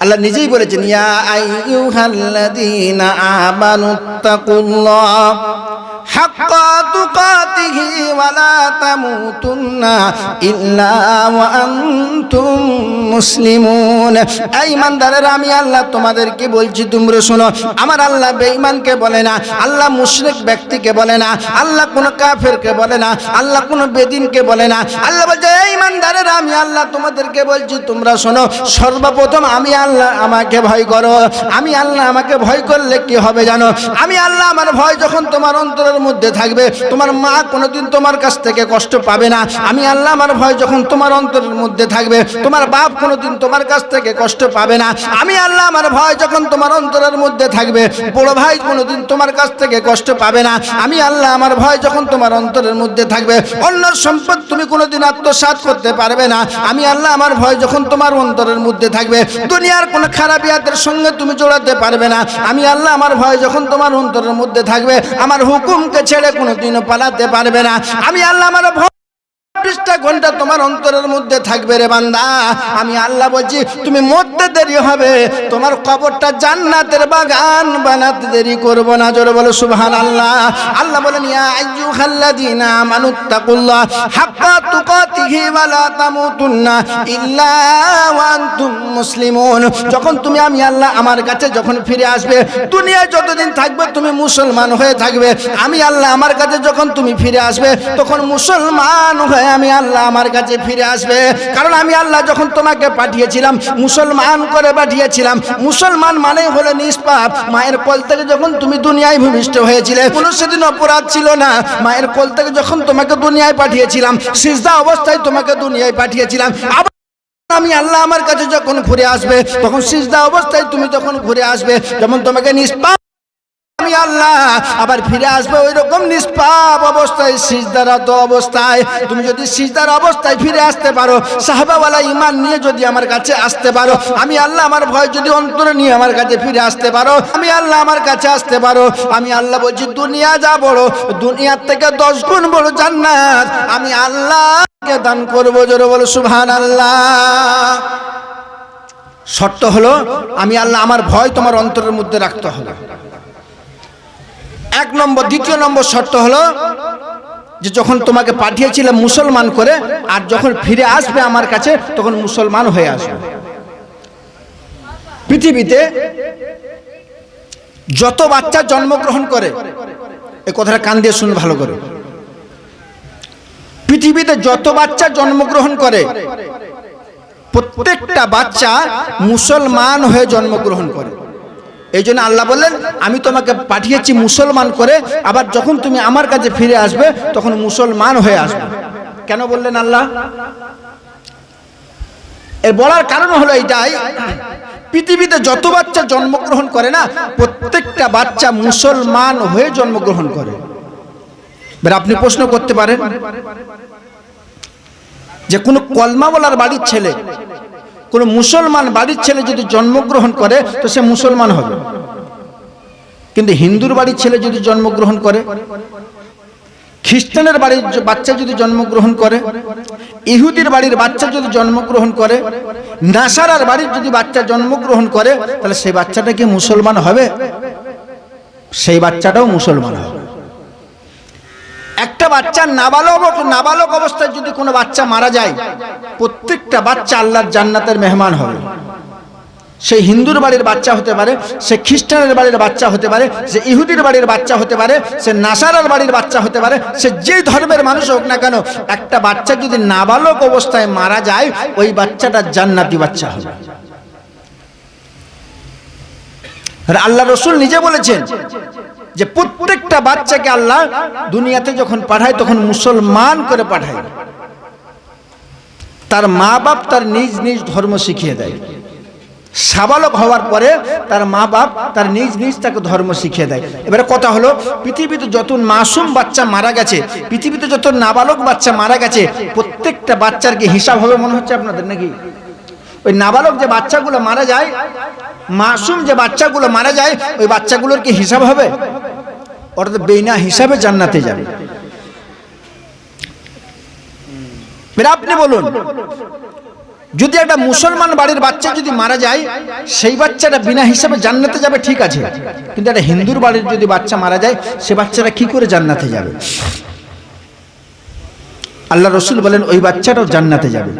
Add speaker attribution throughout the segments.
Speaker 1: আল্লাহ নিজেই বলেছেন ইয়া আইয়ুহাল্লাযীনা আমানুত্তাকুল্লাহ মুসলিমুন। এই ইমানদারেরা, আমি আল্লাহ তোমাদেরকে বলছি, তোমরা শোনো, আমার আল্লাহ বেঈমানকে বলে না, আল্লাহ মুশরিক ব্যক্তিকে বলে না, আল্লাহ কোন কাফেরকে বলে না, আল্লাহ কোন বেদিনকে বলে না। আল্লাহ বলছে, এই ইমানদারেরা, আমি আল্লাহ তোমাদেরকে বলছি, তোমরা শোনো, সর্বপ্রথম আমি আল্লাহ আমাকে ভয় করো, আমি আল্লাহ আমাকে ভয় করলে কি হবে জানো? আমি আল্লাহ আমার ভয় যখন তোমার অন্তরের মধ্যে থাকবে, তোমার মা কোনোদিন তোমার কাছ থেকে কষ্ট পাবে না। আমি আল্লাহ আমার ভয় যখন তোমার অন্তরের মধ্যে থাকবে, তোমার বাপ কোনোদিন তোমার কাছ থেকে কষ্ট পাবে না। আমি আল্লাহ আমার ভয় যখন তোমার অন্তরের মধ্যে থাকবে, বড় ভাই কোনোদিন তোমার কাছ থেকে কষ্ট পাবে না। আমি আল্লাহ আমার ভয় যখন তোমার অন্তরের মধ্যে থাকবে অন্য সম্পদ তুমি কোনোদিন আত্মসাৎ করতে পারবে না। আমি আল্লাহ আমার ভয় যখন তোমার অন্তরের মধ্যে থাকবে, দুনিয়ার কোনো খারাপিয়াতের সঙ্গে তুমি জোড়াতে পারবে না। আমি আল্লাহ আমার ভয় যখন তোমার অন্তরের মধ্যে থাকবে, আমার হুকুমকে ছেড়ে কোনোদিনও পালাতে পারবে না। আমি আল্লাহ আমার চব্বিশটা ঘণ্টা তোমার অন্তরের মধ্যে থাকবে রে বান্দা। আমি আল্লাহ বলছি, তুমি মরতে দেরি হবে। তোমার কবরটা জান্নাতের বাগান বানাতে দেরি করব না। জোরে বলো সুবহান আল্লাহ আল্লাহ বলেন, ইয়া আইয়ুহাল্লাযীনা আমানুত্তাকুল্লাহ হাক্কা তুকাতিহি ওয়া লা তামুতুন্না ইল্লা ওয়া আনতুম মুসলিমুন। যখন তুমি, আমি আল্লাহ আমার কাছে যখন ফিরে আসবে, দুনিয়ায় যতদিন থাকবে তুমি মুসলমান হয়ে থাকবে। আমি আল্লাহ আমার কাছে যখন তুমি ফিরে আসবে, তখন মুসলমান হয়ে আমি আল্লাহ আমার কাছে ফিরে আসবে। কারণ আমি আল্লাহ যখন তোমাকে পাঠিয়েছিলাম, মুসলমান করে পাঠিয়েছিলাম। মুসলমান মানে হলো নিষ্পাপ। মায়ের কোল থেকে যখন তুমি দুনিয়ায় ভূমিষ্ঠ হয়েছিলে, কোনো সেদিন অপরাধ ছিল না। মায়ের কোল থেকে যখন তোমাকে দুনিয়ায় পাঠিয়েছিলাম, সিজদা অবস্থায় তোমাকে দুনিয়ায় পাঠিয়েছিলাম। আমি আল্লাহ আমার কাছে যখন ঘুরে আসবে, তখন সিজদা অবস্থায় তুমি যখন ঘুরে আসবে যেমন তোমাকে নিষ্পাপ আমি আল্লাহ, আবার ফিরে আসবে ওই রকম নিষ্পাপ অবস্থায় সিজদারত অবস্থায়। তুমি যদি সিজদার অবস্থায় ফিরে আসতে পারো, সাহাবাওয়ালা ইমান নিয়ে যদি আমার কাছে আসতে পারো, আমি আল্লাহ আমার ভয় যদি অন্তরে নিয়ে আমার কাছে ফিরে আসতে পারো, আমি আল্লাহ আমার কাছে আসতে পারো। আমি আল্লাহ বলছি, দুনিয়া যা বড়, দুনিয়ার থেকে দশ গুণ বড় জান্নাত। আমি আল্লাহকে দান করব জোরে বলো সুবহান আল্লাহ শর্ত হলো, আমি আল্লাহ আমার ভয় তোমার অন্তরের মধ্যে রাখতে হবে। এক নম্বর, দ্বিতীয় নম্বর শর্ত হলো যে যখন তোমাকে পাঠিয়েছিলাম মুসলমান করে, আর যখন ফিরে আসবে আমার কাছে, তখন মুসলমান হয়ে আসবে। পৃথিবীতে যত বাচ্চা জন্মগ্রহণ করে, এ কথাটা কান দিয়ে শুনে ভালো করে। পৃথিবীতে যত বাচ্চা জন্মগ্রহণ করে, প্রত্যেকটা বাচ্চা মুসলমান হয়ে জন্মগ্রহণ করে। এই জন্য আল্লাহ বললেন, আমি তোমাকে পাঠিয়েছি মুসলমান করে, আবার যখন তুমি আমার কাছে ফিরে আসবে, তখন মুসলমান হয়ে আসবে। কেন বললেন আল্লাহ? এর বলার কারণ হলো এইটাই, পৃথিবীতে যত বাচ্চা জন্মগ্রহণ করে না, প্রত্যেকটা বাচ্চা মুসলমান হয়ে জন্মগ্রহণ করে। আপনি প্রশ্ন করতে পারেন যে কোনো কলমাওয়ালার বাড়ির ছেলে কোনো মুসলমান বাড়ির ছেলে যদি জন্মগ্রহণ করে, তো সে মুসলমান হবে। কিন্তু হিন্দুর বাড়ির ছেলে যদি জন্মগ্রহণ করে, খ্রিস্টানের বাড়ির বাচ্চা যদি জন্মগ্রহণ করে, ইহুদির বাড়ির বাচ্চা যদি জন্মগ্রহণ করে, নাসারার বাড়ির যদি বাচ্চা জন্মগ্রহণ করে, তাহলে সেই বাচ্চাটা কি মুসলমান হবে? সেই বাচ্চাটাও মুসলমান হবে। একটা বাচ্চা নাবালক নাবালক অবস্থায় যদি কোনো বাচ্চা মারা যায়, প্রত্যেকটা বাচ্চা আল্লাহর জান্নাতের মেহমান হবে। সে হিন্দুর বাড়ির বাচ্চা হতে পারে, সে খ্রিস্টানের বাড়ির বাচ্চা হতে পারে, সে ইহুদির বাড়ির বাচ্চা হতে পারে, সে নাসারার বাড়ির বাচ্চা হতে পারে, সে যে ধর্মের মানুষ হোক না কেন, একটা বাচ্চা যদি নাবালক অবস্থায় মারা যায়, ওই বাচ্চাটা জান্নাতি বাচ্চা হবে। আল্লাহ রসুল নিজে বলেছেন যে প্রত্যেকটা বাচ্চাকে আল্লাহ দুনিয়াতে যখন পাঠায়, তখন মুসলমান করে পাঠায়। তার মা বাপ তার নিজ নিজ ধর্ম শিখিয়ে দেয়। সাবালক হওয়ার পরে তার মা বাপ তার নিজ নিজ তাকে ধর্ম শিখিয়ে দেয়। এবারে কথা হলো, পৃথিবীতে যত মাসুম বাচ্চা মারা গেছে, পৃথিবীতে যত নাবালক বাচ্চা মারা গেছে, প্রত্যেকটা বাচ্চার কি হিসাব হবে মনে হচ্ছে আপনাদের নাকি? ওই নাবালক যে বাচ্চাগুলো মারা যায়, মাসুম যে বাচ্চাগুলো মারা যায়, ওই বাচ্চাগুলোর কি হিসাব হবে? ওরা তো বেনা হিসাবে জান্নাতে যাবে। আপনি বলুন, যদি একটা মুসলমান বাড়ির বাচ্চা যদি মারা যায়, সেই বাচ্চাটা বিনা হিসাবে জান্নাতে যাবে, ঠিক আছে। কিন্তু একটা হিন্দুর বাড়ির যদি বাচ্চা মারা যায়, সে বাচ্চাটা কি করে জান্নাতে যাবে? আল্লাহ রসুল বলেন, ওই বাচ্চাটাও জান্নাতে যাবে।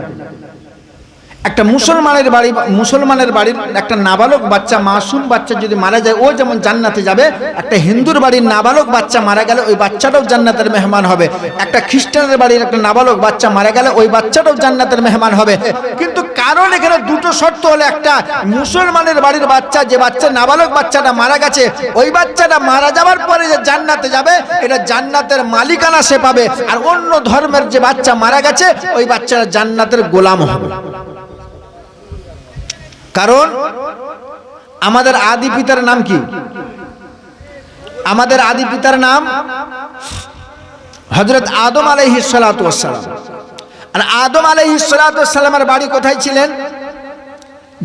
Speaker 1: একটা মুসলমানের বাড়ি, মুসলমানের বাড়ির একটা নাবালক বাচ্চা, মাসুম বাচ্চা যদি মারা যায়, ও যেমন জান্নাতে যাবে, একটা হিন্দুর বাড়ির নাবালক বাচ্চা মারা গেলে ওই বাচ্চাটাও জান্নাতের মেহমান হবে। একটা খ্রিস্টানের বাড়ির একটা নাবালক বাচ্চা মারা গেলে ওই বাচ্চাটাও জান্নাতের মেহমান হবে। কিন্তু কারণ এখানে দুটো শর্ত হলে একটা, মুসলমানের বাড়ির বাচ্চা, যে বাচ্চা নাবালক বাচ্চাটা মারা গেছে, ওই বাচ্চাটা মারা যাওয়ার পরে যে জান্নাতে যাবে, এটা জান্নাতের মালিকানা সে পাবে। আর অন্য ধর্মের যে বাচ্চা মারা গেছে, ওই বাচ্চাটা জান্নাতের গোলাম হবে। কারণ আমাদের আদি পিতার নাম কি? আমাদের আদি পিতার নাম হজরত আদম আলাইহি সালাম আর আদম আলাইহি সালামের বাড়ি কোথায় ছিলেন?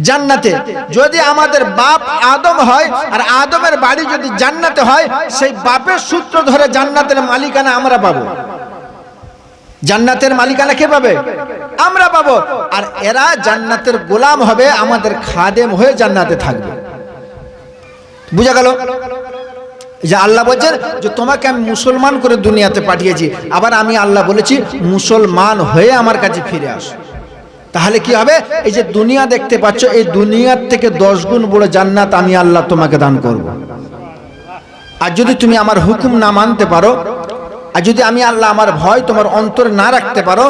Speaker 1: জান্নাতে। যদি আমাদের বাপ আদম হয় আর আদমের বাড়ি যদি জান্নাতে হয়, সেই বাপের সূত্র ধরে জান্নাতের মালিকানা আমরা পাবো। জান্নাতের মালিকানা কে পাবে? আমরা পাবো। আর এরা জান্নাতের গোলাম হবে, আমাদের খাদেম হয়ে জান্নাতে থাকবে। বুঝা গেল? যে আল্লাহ বলছেন যে, তোমাকে আমি মুসলমান করে দুনিয়াতে পাঠিয়েছি। আবার আমি আল্লাহ বলেছি, মুসলমান হয়ে আমার কাছে ফিরে আসো। তাহলে কি হবে? এই যে দুনিয়া দেখতে পাচ্ছ, এই দুনিয়ার থেকে দশ গুণ বড় জান্নাত আমি আল্লাহ তোমাকে দান করব। আর যদি তুমি আমার হুকুম না মানতে পারো আর যদি আমি আল্লাহ আমার ভয় তোমার অন্তরে না রাখতে পারো,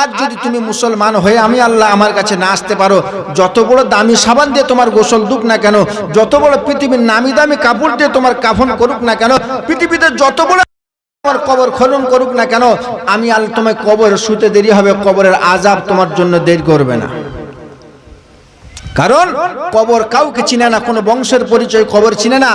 Speaker 1: আর যদি তুমি মুসলমান হয়ে আমি আল্লাহ আমার কাছে না আসতে পারো, যত বড় দামি সাবান দিয়ে তোমার গোসল দুক না কেন, যত বড় পৃথিবীর নামি দামি কাপড় দিয়ে তোমার কাফন করুক না কেন, পৃথিবীতে যত বড় তোমার কবর খনন করুক না কেন, আমি আল্লাহ তোমায় কবর শুতে দেরি হবে, কবরের আজাব তোমার জন্য দেরি করবে না। কারণ কবর কাউকে চিনে না, কোনো বংশের পরিচয় কবর চিনে না।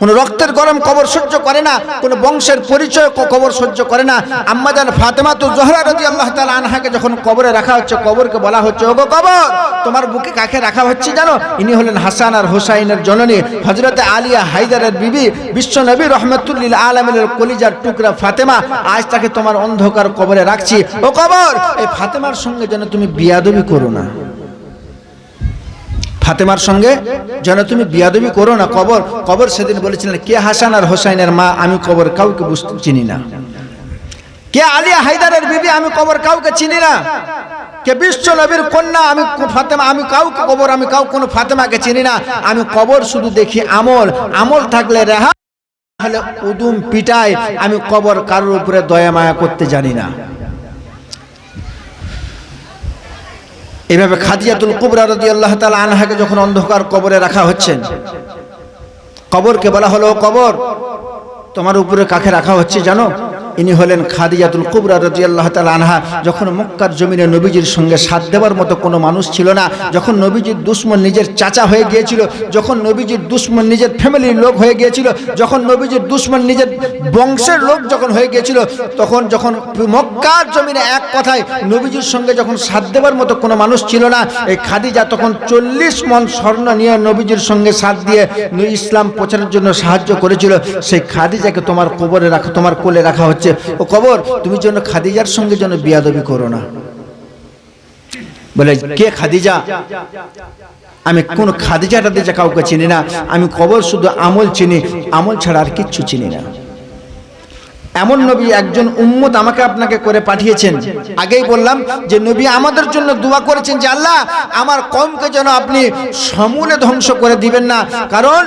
Speaker 1: কোনো রক্তের গরম কবর সহ্য করে না, কোনো বংশের পরিচয় কবর সহ্য করে না। আম্মাজান ফাতেমা তো জহরা রদি আল্লাহ তালা আনহাকে যখন কবরে রাখা হচ্ছে, কবরকে বলা হচ্ছে, ওগো কবর, তোমার বুকে কাকে রাখা হচ্ছে জানো? ইনি হলেন হাসান আর হোসাইনের জননী হজরতে আলিয়া হায়দারের বিবি, বিশ্ব নবী রহমতুল্লিল আলমিনের কলিজার টুকরা ফাতেমা। আজ তাকে তোমার অন্ধকার কবরে রাখছি। ও কবর, এই ফাতেমার সঙ্গে যেন তুমি বিয়াদবি করো না। ফাতেমার সঙ্গে, যেন তুমি বিয়াদবি করো না, কবর কবর সেদিন বলেছিলেন, কে হাসান আর হোসাইনের মা, আমি কবর কাউকে বুঝতে চিনি না। কে আলিয়া হায়দারের বিবি, আমি কবর কাউকে চিনি না। কে বিশ্ব নবীর কন্যা, আমি ফাতেমা, আমি কাউকে কবর, আমি কাউ কোনো ফাতেমাকে চিনি না। আমি কবর শুধু দেখি আমল। আমল থাকলে রেহা হলে উদুম পিটায়। আমি কবর কারোর উপরে দয়া মায়া করতে জানি না। এভাবে খাদিয়াতুল কুবরা রদি আল্লাহ তালা আনহাকে যখন অন্ধকার কবরে রাখা হচ্ছেন কবরকে বলা হলো কবর। তোমার উপরে কাকে রাখা হচ্ছে জানো? ইনি হলেন খাদিজাতুল কুবরা রাজি আল্লাহ আনহা। যখন মক্কার জমিনে নবীজির সঙ্গে সাথ দেওয়ার মতো কোনো মানুষ ছিল না, যখন নবীজির দুশ্মন নিজের চাচা হয়ে গিয়েছিল, যখন নবীজির দুশ্মন নিজের ফ্যামিলির লোক হয়ে গিয়েছিল, যখন নবীজির দুশ্মন নিজের বংশের লোক যখন হয়ে গিয়েছিল, তখন যখন মক্কার জমিনে এক কথায় নবীজির সঙ্গে যখন সাথ দেওয়ার মতো কোনো মানুষ ছিল না, এই খাদিজা তখন চল্লিশ মন স্বর্ণ নিয়ে নবীজির সঙ্গে সাথ দিয়ে ইসলাম প্রচারের জন্য সাহায্য করেছিল। সেই খাদিজাকে তোমার কবরে রাখা, তোমার কোলে রাখা হচ্ছে। ও কবর, তুমি যেন খাদিজার সঙ্গে যেন বিয়াদবি করো না। বলে, কে খাদিজা? আমি কোন খাদিজা টাদিজা কাউকে চিনি না। আমি কবর শুধু আমল চিনি, আমল ছাড়া আর কিচ্ছু চিনি না। এমন নবী একজন উম্মত আমাকে আপনাকে করে পাঠিয়েছেন। আগেই বললাম যে নবী আমাদের জন্য দোয়া করেছেন যে আল্লাহ, আমার কমকে যেন আপনি সমূলে ধ্বংস করে দিবেন না। কারণ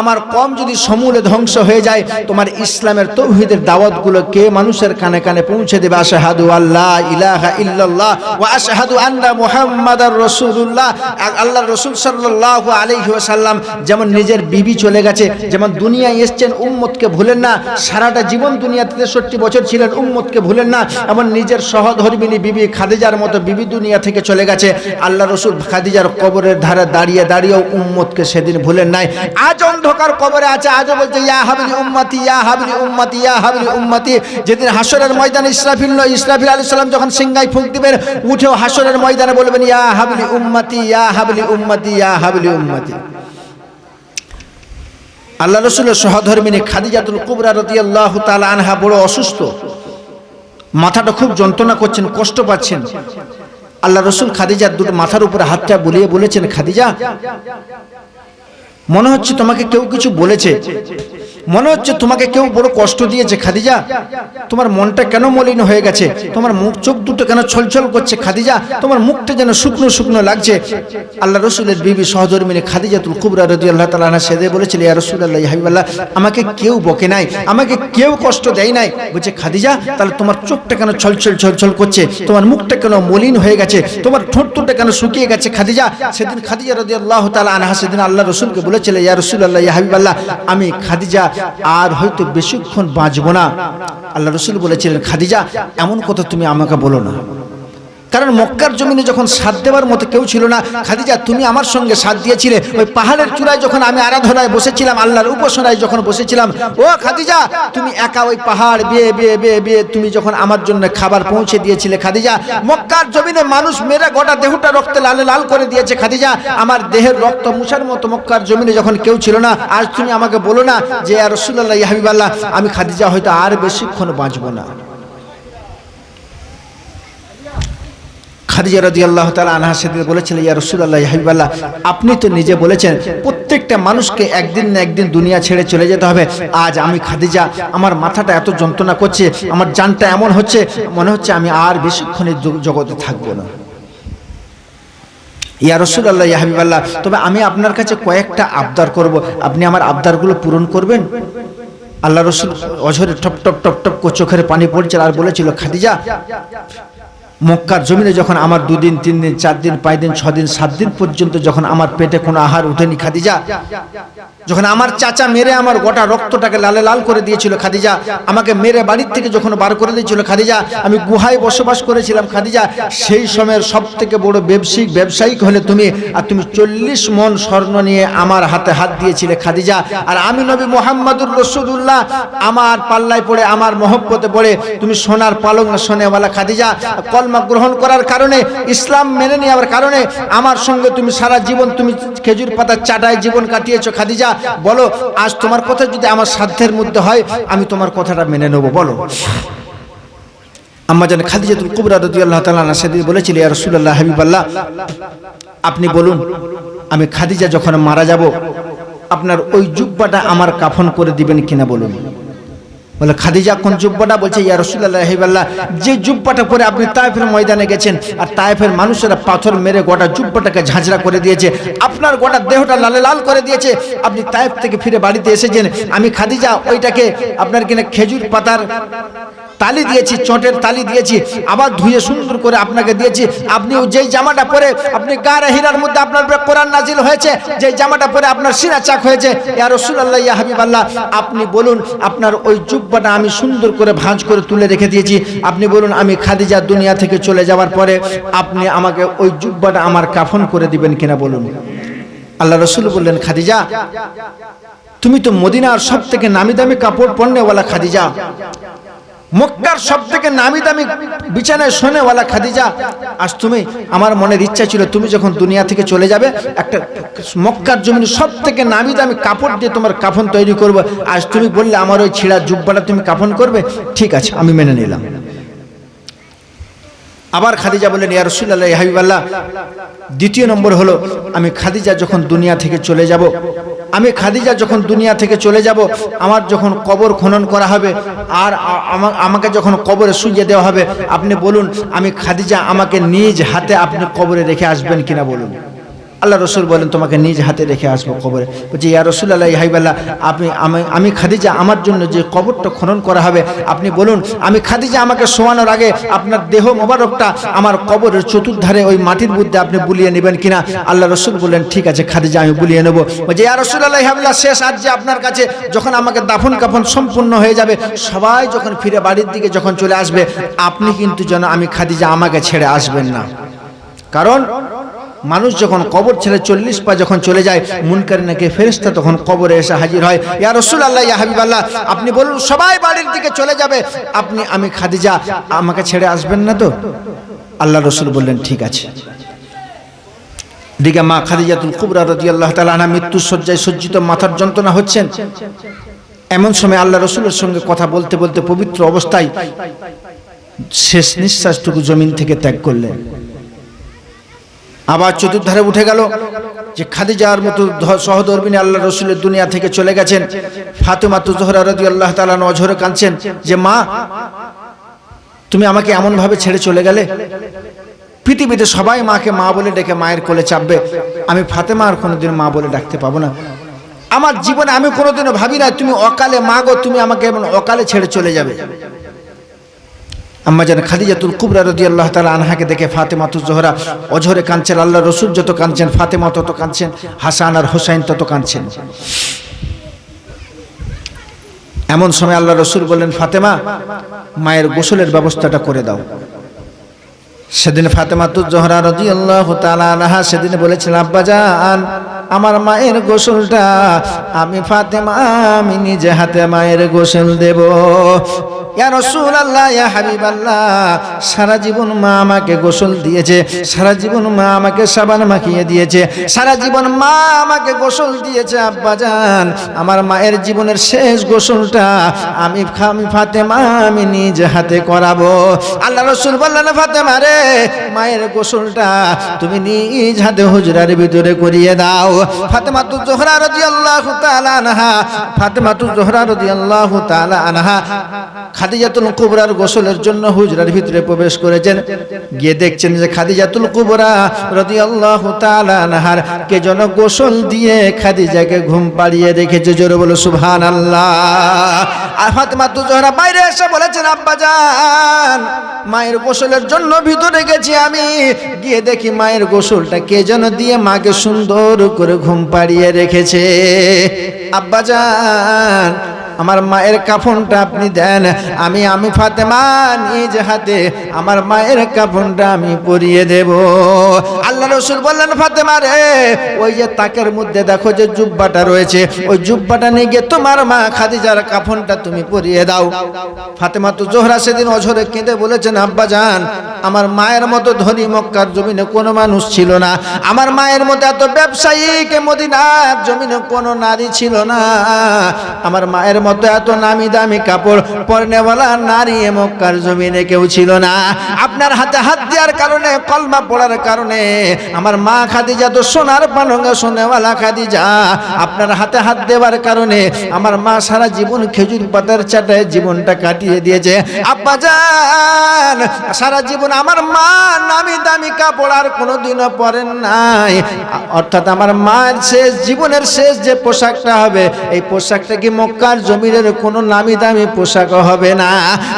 Speaker 1: আমার কম যদি সমূলে ধ্বংস হয়ে যায়, তোমার ইসলামের তৌহিদের দাওয়াতগুলো কে মানুষের কানে কানে পৌঁছে দেবে? আশাহাদু আল্লাহ ইলাহা ইল্লাল্লাহ ওয়া আশহাদু আন্না মুহাম্মাদার রাসূলুল্লাহ। আল্লাহ রাসূল সাল্লাল্লাহু আলাইহি ওয়াসাল্লাম যেমন নিজের বিবি চলে গেছে, যেমন দুনিয়ায় এসেছেন, উম্মতকে ভুলেন না, সারাটা জীবন দুনিয়া তেষট্টি বছর ছিলেন, উম্মতকে ভুলেন না। এমন নিজের সহধর্মিনী বিবি খাদিজার মতো বিবি দুনিয়া থেকে চলে গেছে। আল্লাহ রসুল খাদিজার কবরের ধারে দাঁড়িয়ে দাঁড়িয়েও উম্মতকে সেদিন ভুলেন নাই। আজ অন্ধকার কবরে আছে, আজও বলছে, ইয়া হাবলি উম্মতি, ইয়া হাবলি উম্মতি, ইয়া হাবলি উম্মতি। যেদিন হাসরের ময়দানে ইসরাফিল নয়, ইসরাফিল আলী সাল্লাম যখন সিংগাই ফুঁক দিবেন, উঠেও হাসরের ময়দানে বলবেন, ইয়া হাবলি উম্মতি, ইয়া হাবলি উম্মতি, ইয়া হাবলি উম্মতি। আল্লাহ রসুলের সহধর্মিনী খাদিজাতুল কুবরা রতি আল্লাহ তালা আনহা বড় অসুস্থ। মাথাটা খুব যন্ত্রণা করছেন, কষ্ট পাচ্ছেন। আল্লাহ রসুল খাদিজার দুটো মাথার উপরে হাতটা বুলিয়ে বলেছেন, খাদিজা, মনে হচ্ছে তোমাকে কেউ কিছু বলেছে। মনে হচ্ছে তোমাকে কেউ বড় কষ্ট দিয়েছে, খাদিজা। তোমার মনটা কেন মলিন হয়ে গেছে? তোমার মুখ চোখ দুটো কেন ছলছল করছে, খাদিজা? তোমার মুখটা যেন শুকনো শুকনো লাগছে। আল্লাহ রসুলের বিবি সহধর্মিনী খাদিজাতুল কুবরা রদি আল্লাহ তালা সেদে বলেছিল, ইয়া রসুল আল্লাহ হাবিবাল্লাহ, আমাকে কেউ বকে নাই, আমাকে কেউ কষ্ট দেয় নাই। বলছে, খাদিজা, তাহলে তোমার চোখটা কেন ছলছল ছলছল করছে? তোমার মুখটা কেন মলিন হয়ে গেছে? তোমার ঠোঁট ঠোঁটটা কেন শুকিয়ে গেছে, খাদিজা? সেদিন খাদিজা রদি আল্লাহ তালা আনহা সেদিন আল্লাহ রসুলকে বলেছিল, ইয়া রসুল আল্লাহ হাবিবাল্লাহ, আমি খাদিজা আর হয়তো বেশিক্ষণ বাঁচব না। আল্লাহ রসুল বলেছিলেন, খাদিজা, এমন কথা তুমি আমাকে বলো না। কারণ মক্কার জমিনে যখন সাথ দেওয়ার মতো কেউ ছিল না, খাদিজা, তুমি আমার সঙ্গে সাথ দিয়েছিলে। ওই পাহাড়ের চূড়ায় যখন আমি আরাধনায় বসেছিলাম, আল্লাহর উপাসনায় যখন বসেছিলাম, ও খাদিজা, তুমি একা ওই পাহাড় বিয়ে বিয়ে বিয়ে বিয়ে তুমি যখন আমার জন্য খাবার পৌঁছে দিয়েছিলে, খাদিজা, মক্কার জমিনে মানুষ মেরে গোটা দেহটা রক্তে লালে লাল করে দিয়েছে, খাদিজা, আমার দেহের রক্ত মুছার মতো মক্কার জমিনে যখন কেউ ছিল না, আজ তুমি আমাকে বলো না যে আর রসুল্লাহ হাবিবাল্লাহ, আমি খাদিজা হয়তো আর বেশিক্ষণ বাঁচবো না। খাদিজা রাজি আল্লাহ তালা আনহা সেদিন বলেছিলেন, ইয়া রসুল্লাহ হাবিবাল্লাহ, আপনি তো নিজে বলেছেন, প্রত্যেকটা মানুষকে একদিন না একদিন দুনিয়া ছেড়ে চলে যেতে হবে। আজ আমি খাদিজা, আমার মাথাটা এত যন্ত্রণা করছে, আমার জানটা এমন হচ্ছে, মনে হচ্ছে আমি আর বেশিক্ষণ এই জগ- জগতে থাকব না। ইয়া রসুল্লাহ ইয়া হাবিবাল্লাহ, তবে আমি আপনার কাছে কয়েকটা আবদার করব। আপনি আমার আবদারগুলো পূরণ করবেন? আল্লাহ রসুল অঝরে টপ টপ টপ টপ চোখের পানি পড়ছে আর বলেছিল, খাদিজা মক্কার জমিনে যখন আমার দুদিন তিন দিন চার দিন পাঁচ দিন ছদিন দিন সাত দিন পর্যন্ত যখন আমার পেটে কোনো আহার উঠেনি খাদিজা যখন আমার চাচা মেরে আমার গোটা রক্তটাকে লালে লাল করে দিয়েছিল, খাদিজা, আমাকে মেরে বাড়ির থেকে যখন বার করে দিয়েছিল, খাদিজা, আমি গুহায় বসবাস করেছিলাম, খাদিজা, সেই সময়ের সব থেকে বড় ব্যবসায়িক ব্যবসায়িক হলে তুমি, আর তুমি চল্লিশ মন স্বর্ণ নিয়ে আমার হাতে হাত দিয়েছিলে, খাদিজা। আর আমি নবী মোহাম্মদুর রসুল্লাহ আমার পাল্লায় পড়ে, আমার মহব্বতে পড়ে, তুমি সোনার পালং সোনেওয়ালা, খাদিজা, কলমা গ্রহণ করার কারণে, ইসলাম মেনে নেওয়ার কারণে, আমার সঙ্গে তুমি সারা জীবন তুমি খেজুর পাতার চাটায় জীবন কাটিয়েছো, খাদিজা। বলো, আজ তোমার কথা যদি আমার সাধ্যের মধ্যে হয়, আমি তোমার কথাটা মেনে নেব, বলো। আম্মা জান খাদিজাতুল কুবরা রাদিয়াল্লাহু তাআলা আনহা সেদিন বলেছিল, ইয়া রাসূলুল্লাহ, হাবিবাল্লাহ, আপনি বলুন, আমি খাদিজা যখন মারা যাব, আপনার ওই জুব্বাটা আমার কাফন করে দিবেন কিনা বলুন। বলে, খাদিজা কোন জুব্বাটা? বলছে, ইয়া রাসূলুল্লাহ হাবিবাল্লাহ যে জুব্বাটা পরে আপনি তায়েফের ময়দানে গেছেন, আর তায়েফের মানুষেরা পাথর মেরে গোটা জুব্বাটাকে ঝাঁঝরা করে দিয়েছে, আপনার গোটা দেহটা লালে লাল করে দিয়েছে, আপনি তায়েফ থেকে ফিরে বাড়িতে এসেছেন, আমি খাদিজা ওইটাকে আপনার কিনা খেজুর পাতার তালি দিয়েছি, চটের তালি দিয়েছি, আবার ধুয়ে সুন্দর করে আপনাকে দিয়েছি, আপনি যেই জামাটা পরে আপনি গারে হীরার মধ্যে আপনার উপরে কোরআন নাজিল হয়েছে, যেই জামাটা পরে আপনার সিনা চাক হয়েছে, ইয়া রাসূলুল্লাহ, ইয়া হাবিবাল্লাহ, আপনি বলুন, আপনার ওই জুব্বাটা আমি সুন্দর করে ভাঁজ করে তুলে রেখে দিয়েছি। আপনি বলুন, আমি খাদিজা দুনিয়া থেকে চলে যাওয়ার পরে আপনি আমাকে ওই জুব্বাটা আমার কাফন করে দিবেন কিনা বলুন। আল্লাহ রসুল বললেন, খাদিজা, তুমি তো মদিনার সব থেকে নামি দামি কাপড় পণ্যওয়ালা খাদিজা। মক্কার সব থেকে নামি দামি বিছানায় শোনেওয়ালা খাদিজা, আজ তুমি আমার মনের ইচ্ছা ছিল, তুমি যখন দুনিয়া থেকে চলে যাবে, একটা মক্কার জমিনে সব থেকে নামি দামি কাপড় দিয়ে তোমার কাফন তৈরি করব। আজ তুমি বললে, আমার ওই ছিঁড়া জুব্বাটা তুমি কাফন করবে? ঠিক আছে, আমি মেনে নিলাম। আবার খাদিজা বললেন, ইয়া রসুল্লাহ হাবিবাল্লাহ, দ্বিতীয় নম্বর হলো, আমি খাদিজা যখন দুনিয়া থেকে চলে যাব আমি খাদিজা যখন দুনিয়া থেকে চলে যাব, আমার যখন কবর খনন করা হবে, আর আমাকে যখন কবরে শুইয়ে দেওয়া হবে, আপনি বলুন, আমি খাদিজা আমাকে নিজ হাতে আপনি কবরে রেখে আসবেন কিনা বলুন। আল্লাহ রসুল বলেন, তোমাকে নিজ হাতে রেখে আসব কবরে। বলছি, ইয়া রসুল আল্লাহ হাইবাল্লাহ আপনি, আমি আমি খাদিজা, আমার জন্য যে কবরটা খনন করা হবে, আপনি বলুন, আমি খাদিজা আমাকে শোয়ানোর আগে আপনার দেহ মোবারকটা আমার কবরের চতুর্ধারে ওই মাটির মধ্যে আপনি বুলিয়ে নেবেন কিনা? আল্লাহ রসুল বললেন, ঠিক আছে, খাদিজা, আমি বুলিয়ে নেব। বলছি, ইয়া রসুল আল্লাহ হাবিল্লাহ শেষ আজ যে আপনার কাছে যখন আমাকে দাফন কাফন সম্পূর্ণ হয়ে যাবে, সবাই যখন ফিরে বাড়ির দিকে যখন চলে আসবে, আপনি কিন্তু যেন আমি খাদিজা আমাকে ছেড়ে আসবেন না। কারণ মানুষ যখন কবর ছেড়ে চল্লিশ পা যখন চলে যায়, মুনকার নাকি ফেরেস্তা তখন কবরে এসে হাজির হয়। ইয়া রসুল আল্লাহ ইয়া হাবিব আল্লাহ আপনি বলুন, সবাই বাড়ির দিকে চলে যাবে। আপনি, আমি খাদিজা, আমাকে ছেড়ে আসবেন না তো? আল্লাহ রসুল বললেন, ঠিক আছে। দিকে মা খাদিজাতুল কুবরা রদি আল্লাহ তালা মৃত্যুর শয্যায় সজ্জিত মাথার যন্ত্রণা হচ্ছেন। এমন সময় আল্লাহ রসুলের সঙ্গে কথা বলতে বলতে পবিত্র অবস্থায় শেষ নিঃশ্বাসটুকু জমিন থেকে ত্যাগ করলেন। আবার চতুর্ধারে উঠে গেল যে খাদিজার মতো ধ- সহধর্মিনী আল্লাহ রসুলের দুনিয়া থেকে চলে গেছেন। ফাতেমা তু জোহরা রদি আল্লাহ তালা নজরে কাঁদছেন যে, মা, তুমি আমাকে এমন ভাবে ছেড়ে চলে গেলে? পৃথিবীতে সবাই মাকে মা বলে ডেকে মায়ের কোলে চাপবে। আমি ফাতেমা আর কোনোদিন মা বলে ডাকতে পাবো না। আমার জীবনে আমি কোনোদিনও ভাবি না তুমি অকালে মা গো, তুমি আমাকে এমন অকালে ছেড়ে চলে যাবে। আম্মা যেন খাদিজাতুল কুবরা রদি আল্লাহ তালা আনহাকে দেখে ফাতেমাতু জোহরা অঝরে কাঁদছেন আল্লাহ রসুল যত কাঁদছেন, ফাতেমা তত কাঁদছেন, হাসান আর হোসাইন তত কাঁদছেন। এমন সময় আল্লাহ রসুল বললেন, ফাতেমা, মায়ের গোসলের ব্যবস্থাটা করে দাও। সেদিন ফাতেমাতুজ জোহরা রদি আল্লাহ তালাহা সেদিন বলেছিলেন আব্বাজান আমার মায়ের গোসলটা আমি ফাতেমা, আমি নিজে হাতে মায়ের গোসল দেব। সারা জীবন মা আমাকে গোসল দিয়েছে, সারা জীবন মা আমাকে সাবান মাখিয়ে দিয়েছে, সারা জীবন মা আমাকে গোসল দিয়েছে আব্বাজান আমার মায়ের জীবনের শেষ গোসলটা আমি আমি ফাতেমা, আমি নিজ হাতে করাবো। আল্লাহ রসুল বললেন, ফাতেমা রে, মায়ের গোসলটা তুমি নিজ হাতে হুজরার ভিতরে করিয়ে দাও। ফাতেমা তু জোহরা রদি আল্লাহ আনহা ফাতেমা তু জোহরা রদি আল্লাহ আনহা খাদিজাতুল কুবরার গোসলের জন্য হুজরার ভিতরে প্রবেশ করেছেন। গিয়ে দেখছেন যে খাদিজাতুল কুবরা রদি আল্লাহ আনহার কে যেন গোসল দিয়ে খাদিজাকে ঘুম পাড়িয়ে রেখেছে। জোরে বলো সুবহান আল্লাহ ফাতেমা তু জোহরা বাইরে এসে বলেছেন আব্বাজান মায়ের গোসলের জন্য ভিতরে গেছি আমি। গিয়ে দেখি মায়ের গোসলটা কে যেন দিয়ে মাকে সুন্দর করে ঘুম পাড়িয়ে রেখেছে। আব্বাজান আমার মায়ের কাফনটা আপনি দেন, আমি আমি ফাতেমা নিজ হাতে আমার মায়ের কাফনটা আমি পরিয়ে দেব। আল্লাহ রসুল বললেন, ফাতেমা রে, ওই যে তাকের মধ্যে দেখো যে জুব্বাটা রয়েছে, ওই জুব্বাটা নিয়ে গিয়ে তোমার মা খাদিজার কাফনটা তুমি পরিয়ে দাও। ফাতেমা তো জোহরা সেদিন অঝরে কেঁদে বলেছেন, আব্বা যান আমার মায়ের মতো ধনী মক্কার জমিনে কোনো মানুষ ছিল না। আমার মায়ের মতো এত ব্যবসায়ীকে মদিনার জমিনে কোনো নারী ছিল না। আমার মায়ের মতো এত নামি দামি কাপড় পরনেওয়ালা নারী মক্কার জমিনে কেউ ছিল না। আপনার হাতে হাত দেওয়ার কারণে, কলমা পড়ার কারণে আমার মা খাদিজা তো সোনার পালঙ্গা সোনেওয়ালা খাদিজা। আপনার হাতে হাত দেওয়ার কারণে আমার মা সারা জীবন খেজুর পাতার চাটায় জীবনটা কাটিয়ে দিয়েছে। আব্বা যান সারা জীবন আমার মা নামি দামি কাপড় আর কোনোদিনও পরেন নাই। অর্থাৎ আমার মায়ের শেষ, জীবনের শেষ যে পোশাকটা হবে, এই পোশাকটা কি মক্কার জমিনের কোনো নামি দামি পোশাক হবে না।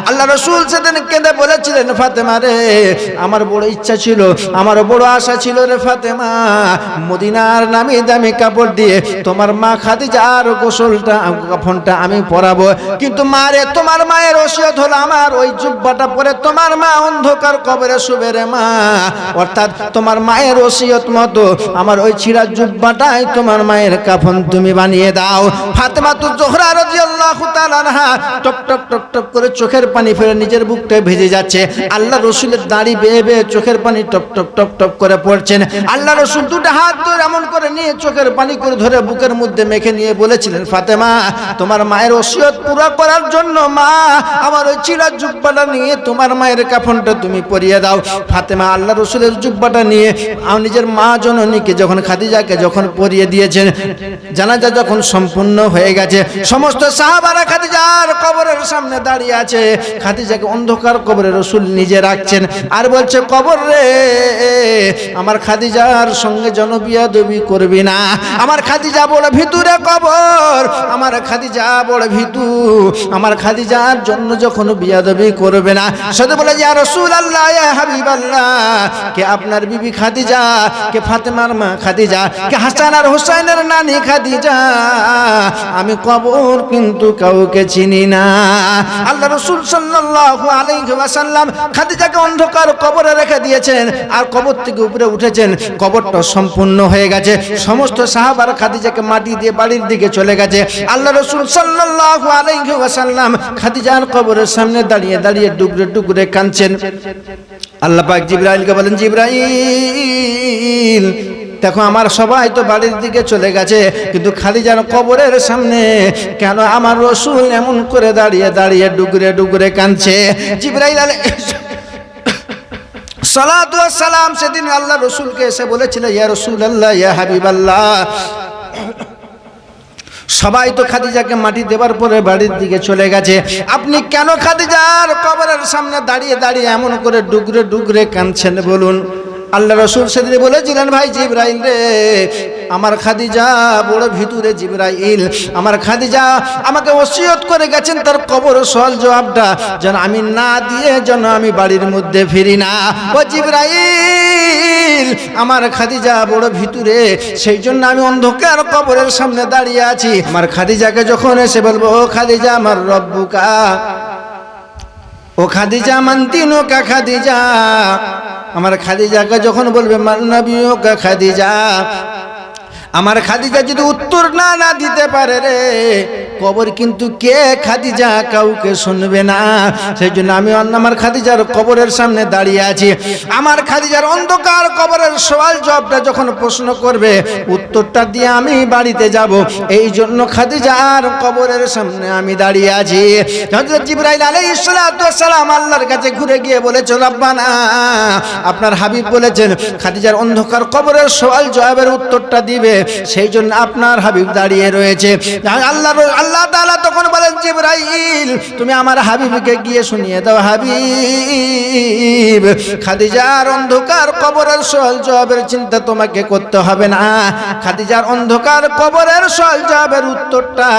Speaker 1: আল্লাহ রসুল সেদিন কেঁদে বলেছিলেন, ফাতেমা রে, আমার বড় ইচ্ছা ছিল, আমার বড় আশা ছিল রে ফাতেমা। মদিনার নামি দামি কাপড় দিয়ে তোমার মা খাদিজার গোসলটা, কাফনটা আমি পরাবো। কিন্তু মারে, তোমার মায়ের ওসিয়ত হলো আমার, ওই জুব্বাটা পরে তোমার মা অন্ধকার কবরে শুবে রে মা। অর্থাৎ তোমার মায়ের ওসিয়ত মতো আমার ওই ছিঁড়া জুব্বাটাই তোমার মায়ের কাফন তুমি বানিয়ে দাও। ফাতেমা তু জোহরা চোখের পানি ফেলে নিজের বুকটায় ভেজে যাচ্ছে। আল্লাহ রসুলের বেয়ে বেয়ে চোখের পানি টপ টপ টপ টপ করে পড়ছেন। আল্লাহ রসুল হাত ধরে এমন করে নিয়ে চোখের পানি করে ধরে বুকের মধ্যে মেখে নিয়ে বলেছিলেন, ফাতেমা, তোমার মায়ের করার জন্য মা, আমার ওই চিরা জুব্বাটা নিয়ে তোমার মায়ের কাফনটা তুমি পরিয়ে দাও। ফাতেমা, আল্লাহ রসুলের জুব্বাটা নিয়ে নিজের মা জননীকে যখন খাদিজাকে যখন পরিয়ে দিয়েছেন, জানাজা যখন সম্পূর্ণ হয়ে গেছে, সমস্ত সাহাবারা খাদিজার কবরের সামনে দাঁড়িয়ে আছে। খাদিজাকে অন্ধকার কবরে রসুল নিজে রাখছেন। আর বলছে, কবর রে, আমার খাদিজার সঙ্গে জনবিয়া দবি করবি না। আমার খাদিজা বলে ভিতুরে কবর, আমার খাদিজা বলে ভিতু। আমার খাদিজার জন্য যখন বিয়াদবি করবে না। সাথে বলে যে রসুল আল্লাহ হাবিব আল্লাহ কে আপনার বিবি খাদিজা, কে ফাতেমার মা খাদিজা, কে হাসান আর হোসাইনের নানি খাদিজা, আমি কবর কিন্তু কাউকে চিনি না। আল্লাহ রসুল সাল্লাল্লাহু আলাইহি ওয়াসাল্লাম খাদিজাকে অন্ধকার কবরে রেখে দিয়েছেন আর কবর থেকে উপরে উঠেছেন। কবরটা সম্পূর্ণ হয়ে গেছে। সমস্ত সাহাবার খাদিজাকে মাটি দিয়ে বাড়ির দিকে চলে গেছে। আল্লাহ রসুল সাল্লাল্লাহু আলাইহি ওয়াসাল্লাম খাদিজার কবরের সামনে দাঁড়িয়ে দাঁড়িয়ে ডুকরে ডুকরে কাঁদছেন। আল্লাহ পাক জিব্রাইলকে বলেন, জিব্রাইল দেখো, আমার সবাই তো বাড়ির দিকে চলে গেছে, কিন্তু খালি খাদিজার কবরের সামনে কেন আমার রসুল এমন করে দাঁড়িয়ে দাঁড়িয়ে ডুগরে ডুগরে কাঁদছে? জিব্রাইল সালাতু সালাম সেদিন আল্লাহ রসুলকে এসে বলেছিল, ইয়া রসুল আল্লাহ ইয়া হাবিব আল্লাহ সবাই তো খাদিজাকে মাটি দেবার পরে বাড়ির দিকে চলে গেছে। আপনি কেন খাদিজার কবরের সামনে দাঁড়িয়ে দাঁড়িয়ে এমন করে ডুগরে ডুগরে কাঁদছেন বলুন? আল্লাহ রসুল সেদিন বলেছিলেন, ভাই জিব্রাইল রে, আমার খাদিজা বড় ভিতরে জিব্রাইল। আমার খাদিজা আমাকে ওসিয়ত করে গেছেন, তার কবর সহল জবাবটা যেন আমি না দিয়ে যেন আমি বাড়ির মধ্যে ফিরি না। ও জিব্রাইল, আমার খাদিজা বড় ভিতরে, সেই জন্য আমি অন্ধকার কবরের সামনে দাঁড়িয়ে আছি। আমার খাদিজাকে যখন এসে বলব, ও খাদিজা আমার রব্বুকা, ও খাদিজা মান্তিনো কা খাদিজা আমার খাদিজাকে যখন বলবে মান্নাবিও খাদিজা আমার খাদিজা যদি উত্তর না না দিতে পারে রে, কবর কিন্তু কে খাদিজা কাউকে শুনবে না। সেই জন্য আমি আমার খাদিজার কবরের সামনে দাঁড়িয়ে আছি। আমার খাদিজার অন্ধকার কবরের সওয়াল জবটা যখন প্রশ্ন করবে, উত্তরটা দিয়ে আমি বাড়িতে যাব। এই জন্য খাদিজার কবরের সামনে আমি দাঁড়িয়ে আছি। হযরত জিবরাইল আলাইহিস সালাম আল্লাহর কাছে ঘুরে গিয়ে বলেছে রব্বানা। আপনার হাবিব বলেছেন, খাদিজার অন্ধকার কবরের সওয়াল জবাবের উত্তরটা দিবে। সেই জন্য আপনার হাবিব দাঁড়িয়ে রয়েছে। আল্লাহ আল্লাহ তাআলা তখন বলেন, জিবরাইল, তুমি আমার হাবিবকে গিয়ে শুনিয়ে দাও, হাবিব। খাদিজার অন্ধকার কবরের সওয়াল জবাবের চিন্তা তোমাকে করতে হবে না। খাদিজার অন্ধকার কবরের সওয়াল জবাবের উত্তরটা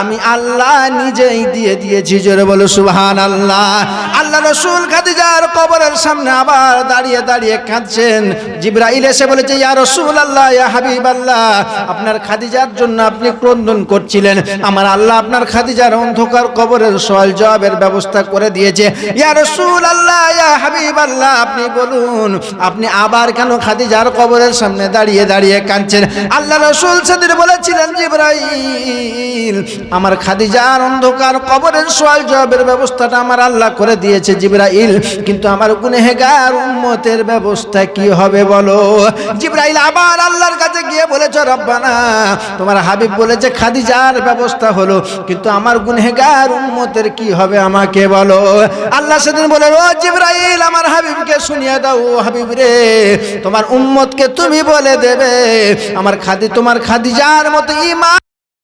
Speaker 1: আমি আল্লাহ নিজেই দিয়ে দিয়েছি। জোরে বলো সুহান আল্লাহ আল্লাহ রসুল খাদিজার কবরের সামনে আবার দাঁড়িয়ে দাঁড়িয়ে কাঁদছেন। জিব্রাইল এসে বলেছে, ইয়া রসুল আল্লাহ ইয়া হাবিব আল্লাহ আপনার খাদিজার জন্য আপনি ক্রন্দন করছিলেন। আমার আল্লাহ আপনার খাদিজার অন্ধকার কবরের সওয়াল জবাবের ব্যবস্থা করে দিয়েছে। ইয়া ইয়া আপনি বলুন, আপনি আবার কেন খাদিজার কবরের সামনে দাঁড়িয়ে দাঁড়িয়ে কাঁদছেন? আল্লাহ রসুল সেদিন বলেছিলেন, জিব্রাইল, আমার খাদিজার অন্ধকার কবরের সওয়াল জবাবের ব্যবস্থাটা আমার আল্লাহ করে দিয়েছে, জিব্রাইল। কিন্তু আমার গুনেহেগার উম্মতের ব্যবস্থা কি হবে বলো? জিব্রাইল আবার আল্লাহর কাছে গিয়ে বলেছ রব্বানা, তোমার হাবিব বলেছে খাদিজার ব্যবস্থা হলো, কিন্তু আমার গুনেগার উম্মতের কি হবে আমাকে বলো? আল্লাহ সেদিন বলে, ও জিব্রাইল, আমার হাবিবকে শুনিয়ে দাও হাবিব রে, তোমার উম্মতকে তুমি বলে দেবে, আমার খাদি, তোমার খাদিজার মতো ইমান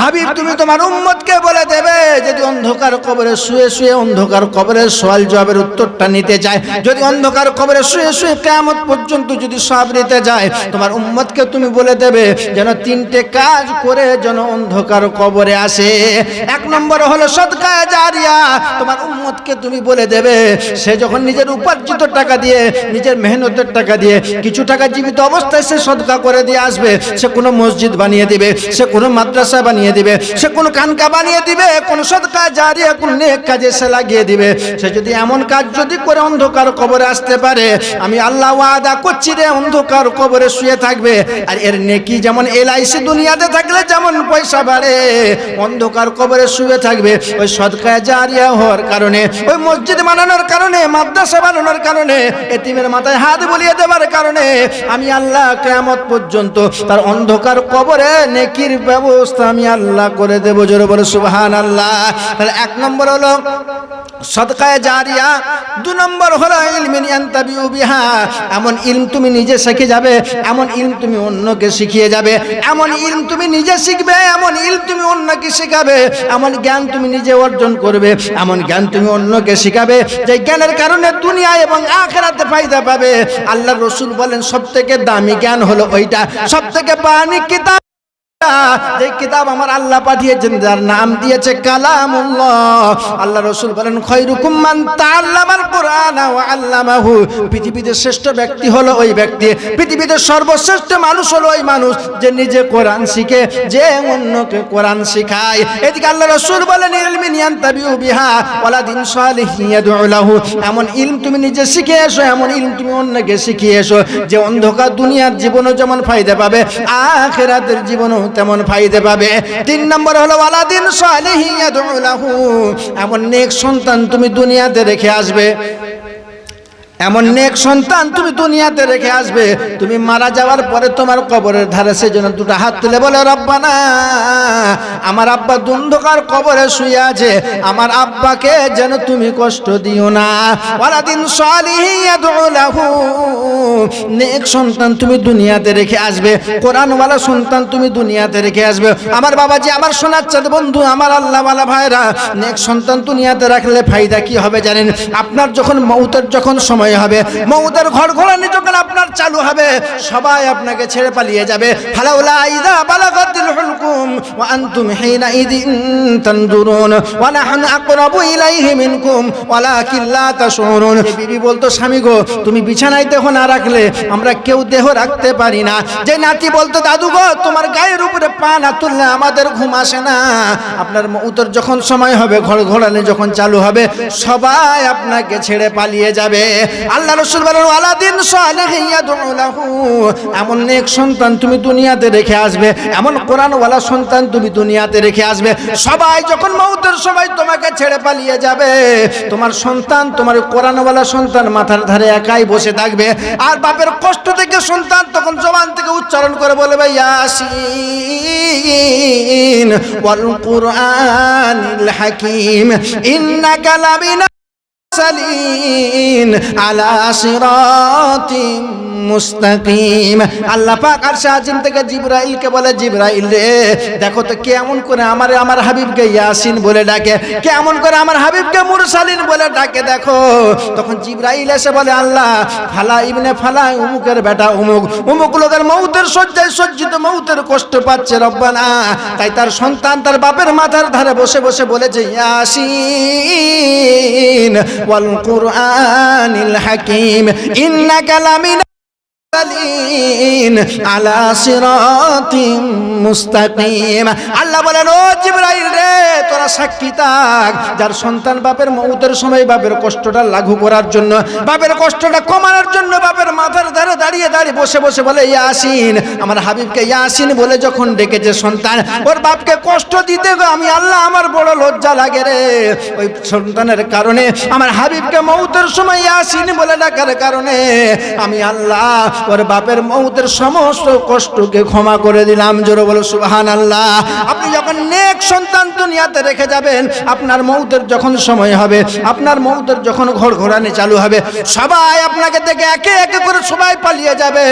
Speaker 1: হাবিব, তুমি তোমার উম্মতকে বলে দেবে, যদি অন্ধকার কবরে শুয়ে শুয়ে অন্ধকার কবরের সওয়াল জবাবের উত্তরটা নিতে চায় যদি অন্ধকার কবরে শুয়ে শুয়ে কিয়ামত পর্যন্ত যদি সব নিতে যায়, তোমার উম্মতকে তুমি বলে দেবে, যেন তিনটে কাজ করে যেন অন্ধকার কবরে আসে। এক নম্বর হলো সদকা জারিয়া, তোমার উম্মতকে তুমি বলে দেবে, সে যখন নিজের উপার্জিত টাকা দিয়ে, নিজের মেহনতের টাকা দিয়ে, কিছু টাকা জীবিত অবস্থায় সে সদকা করে দিয়ে আসবে, সে কোনো মসজিদ বানিয়ে দিবে, সে কোনো মাদ্রাসা বানিয়ে দিবে। সে কোন কানকা বানিয়ে দিবে, কোন সদকা জারিয়া কোন নেক কাজে সে লাগিয়ে দিবে। সে যদি এমন কাজ যদি করে অন্ধকার কবরে আসতে পারে, আমি আল্লাহ ওয়াদা করছি রে, অন্ধকার কবরে শুয়ে থাকবে। আর এর নেকি যেমন এলআইসি দুনিয়াতে থাকলে যেমন পয়সা বাড়ে, অন্ধকার কবরে শুয়ে থাকবে। ওই সদকা জারিয়া হওয়ার কারণে, ওই মসজিদ বানানোর কারণে, মাদ্রাসা বানানোর কারণে, এতিমের মাথায় হাত বলিয়ে দেওয়ার কারণে, আমি আল্লাহ কেয়ামত পর্যন্ত তার অন্ধকার কবরে নেকির ব্যবস্থা আমি আল্লাহ করে দেবো, জোরে বলে সুবহান আল্লাহ তাহলে এক নম্বর হলো সদকায় জারিয়া, দু নম্বর হলো বিহা। এমন ইলম তুমি নিজে শিখে যাবে, এমন ইলম তুমি অন্যকে শিখিয়ে যাবে, এমন ইলম তুমি নিজে শিখবে, এমন ইলম তুমি অন্যকে শেখাবে, এমন জ্ঞান তুমি নিজে অর্জন করবে, এমন জ্ঞান তুমি অন্যকে শিখাবে, যে জ্ঞানের কারণে দুনিয়া এবং আখেরাতে ফায়দা পাবে। আল্লাহ রসুল বলেন সব থেকে দামি জ্ঞান হলো ওইটা সব থেকে বাণী কিতাব যে কিতাব আমার আল্লাহ পাঠিয়েছেন, যার নাম দিয়েছে কালামুল্লাহ। আল্লাহ রসুল বলেন, খৈরুকুম মান তাআল্লামাল কোরআন পৃথিবীতে শ্রেষ্ঠ ব্যক্তি হলো ওই ব্যক্তি। পৃথিবীতে সর্বশ্রেষ্ঠ মানুষ হলো ওই মানুষ যে নিজে কোরআন শিখে, যে অন্যকে কোরআন শিখায়। এদিকে আল্লাহ রসুল বলেন ইলমিন ইয়ান্তাবিউ বিহা ওয়ালা দিন সালিহ ইয়াদউ লাহু। এমন ইলম তুমি নিজে শিখে এসো, এমন ইলম তুমি অন্যকে শিখিয়ে এসো। যে অন্ধকার দুনিয়ার জীবনও যেমন ফায়দা পাবে, আখেরাতের জীবনও তেমন ফায়দা পাবে। তিন নম্বর হলো, ওয়ালাদিন সালিহ ইয়াদউ লাহু এমন নেক সন্তান তুমি দুনিয়াতে রেখে আসবে। এমন নেক সন্তান তুমি দুনিয়াতে রেখে আসবে। তুমি মারা যাওয়ার পরে তোমার কবরের ধারে সেজন্য দুটো হাত তুলে বলে, রব্বানা, আমার আব্বা দুন্ধকার কবরে শুয়ে আছে। আমার আব্বাকে যেন তুমি কষ্ট দিও না। ওয়ালাদিন নেক সন্তান তুমি দুনিয়াতে রেখে আসবে। কোরআনওয়ালা সন্তান তুমি দুনিয়াতে রেখে আসবে। আমার বাবাজি, আমার সোনার চাঁদ বন্ধু, আমার আল্লাহওয়ালা ভাইরা নেক সন্তান দুনিয়াতে রাখলে ফায়দা কি হবে জানেন? আপনার যখন মৌতের যখন সময় হবে। মৌতের ঘর ঘোরানি যখন আপনার চালু হবে, সবাই আপনাকে ছেড়ে পালিয়ে যাবে। ফালাউলা আইদা বালাগাতিল ইদিন তানজুরুন ওয়া নাহনু আকরাবু ইলাইহি মিনকুম ওয়ালাকিন লা তাশউরুন বিবি বলতো, স্বামী গো, তুমি বিছানায় দেহ না রাখলে আমরা কেউ দেহ রাখতে পারি না। যে নাতি বলতো, দাদু গো, তোমার গায়ের উপরে পা না তুললে আমাদের ঘুম আসে না। আপনার মৌতের যখন সময় হবে, ঘর ঘোরানি যখন চালু হবে, সবাই আপনাকে ছেড়ে পালিয়ে যাবে। আল্লাহ রসুল বলেন আলাদিন এমন নেক সন্তান তুমি দুনিয়াতে রেখে আসবে। এমন কোরআনওয়ালা সন্তান তুমি দুনিয়াতে রেখে আসবে। সবাই যখন মৌতের সময় তোমাকে ছেড়ে পালিয়ে যাবে, তোমার সন্তান, তোমার কোরআনওয়ালা সন্তান মাথার ধারে একাই বসে থাকবে। আর বাপের কষ্ট থেকে সন্তান তখন জবান থেকে উচ্চারণ করে বলবে ইয়াসিন ওয়াল কুরআনিল হাকিম, ইন্নাকা লামিনা মুরসালিন আলা সিরাতিম মুস্তাকিম। আল্লাহ পাক আরশে আজিম থেকে জিবরাইলকে বলে, জিবরাইল রে, দেখো তো কেমন করে আমার আমার হাবিবকে ইয়াসিন বলে ডাকে, কেমন করে আমার হাবিবকে মুরসালিন বলে ডাকে দেখো। তখন জিবরাইল এসে বলে, আল্লাহ, ফালা ইবনে ফালা উমুকের বেটা উমুক উমুক লোকের মৌতের সজ্জায় সজ্জিত মৌতের কষ্ট পাচ্ছে রব্বানা। তাই তার সন্তান তার বাপের মাথার ধারে বসে বসে বলেছে, ইয়াসিন ওয়াল কুরআনিল হাকিম ইন্নাকা লামিনা আল্লাহ বলেন রে, তোরা সাক্ষী থাক। যার সন্তান বাপের মৌতের সময় বাপের কষ্টটা করার জন্য, বাপের কষ্টটা কমানোর জন্য বাপের মাথার ধারে দাঁড়িয়ে দাঁড়িয়ে বসে বসে বলে, ইয়াসিন, আমার হাবিবকে ইয়াসিন বলে যখন ডেকেছে সন্তান, ওর বাপকে কষ্ট দিতে গো, আমি আল্লাহ আমার বড় লজ্জা লাগে রে। ওই সন্তানের কারণে, আমার হাবিবকে মৌতের সময় ইয়াসিন বলে ডাকার কারণে, আমি আল্লাহ ওর বাপের মৌতের সমস্ত কষ্টকে ক্ষমা করে দিলাম। জোরে বলো সুহান আল্লাহ আপনি যখন নেক সন্তান দুনিয়াতে রেখে যাবেন, আপনার মৌতের যখন সময় হবে, আপনার মৌতের যখন ঘর ঘোরানি চালু হবে, সবাই আপনাকে দেখে একে একে করে সবাই পালিয়ে যাবে।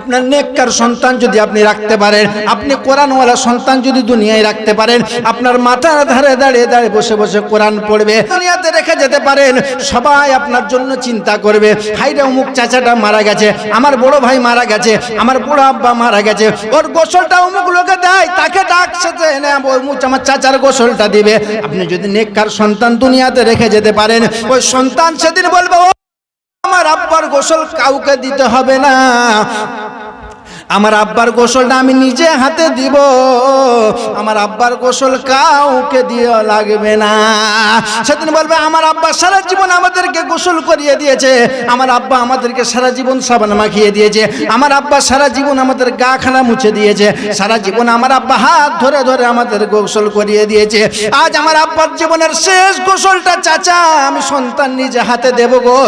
Speaker 1: আপনার নেককার সন্তান যদি আপনি রাখতে পারেন, আপনি কোরআনওয়ালা সন্তান যদি দুনিয়ায় রাখতে পারেন, আপনার মাথার ধারে দাঁড়িয়ে দাঁড়িয়ে বসে বসে কোরআন পড়বে, দুনিয়াতে রেখে যেতে পারেন, সবাই আপনার জন্য চিন্তা করবে হাইরে অমুক চাচাটা মারা গেছে, আমার বড় ভাই মারা গেছে, আমার বড় আব্বা মারা গেছে, ওর গোসলটা অমুক লোকে দেয়, তাকে ডাকছে অমুক আমার চাচার গোসলটা দিবে। আপনি যদি নেককার সন্তান দুনিয়াতে রেখে যেতে পারেন, ওই সন্তান সেদিন বলবে আমার আব্বার গোসল কাউকে দিতে হবে না। আমার আব্বার গোসলটা আমি নিজে হাতে দিব। আমার আব্বার গোসল কাউকে দিয়ে লাগবে না। সেদিন বলবে, আমার আব্বা সারা জীবন আমাদেরকে গোসল করিয়ে দিয়েছে। আমার আব্বা আমাদেরকে সারা জীবন সাবান মাখিয়ে দিয়েছে। আমার আব্বা সারা জীবন আমাদের গা খানা মুছে দিয়েছে। সারা জীবন আমার আব্বা হাত ধরে ধরে আমাদের গোসল করিয়ে দিয়েছে। আজ আমার আব্বার জীবনের শেষ গোসলটা, চাচা, আমি সন্তান নিজে হাতে দেব গো।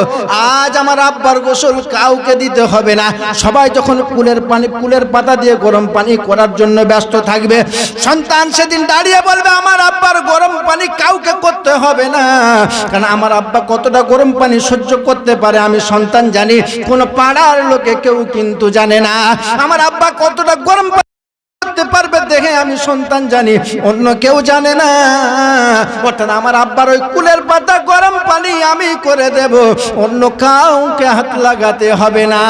Speaker 1: আজ আমার আব্বার গোসল কাউকে দিতে হবে না। সবাই যখন কুলের পানি কুলের পাতা দিয়ে গরম পানি করার জন্য ব্যস্ত থাকবে। সন্তান সেদিন দাঁড়িয়ে বলবে, আমার আব্বার গরম পানি কাউকে করতে হবে না। কারণ আমার আব্বা কতটা গরম পানি সহ্য করতে পারে, আমি সন্তান জানি, কোন পাড়ার লোকে কেউ কিন্তু জানে না। আমার আব্বা কতটা গরম পানি করতে পারবে দেখে আমি সন্তান জানি, অন্য কেউ জানে না। অর্থাৎ আমার আব্বার ওই কুলের পাতা গরম পানি আমি করে দেব, অন্য কাউকে হাত লাগাতে হবে না।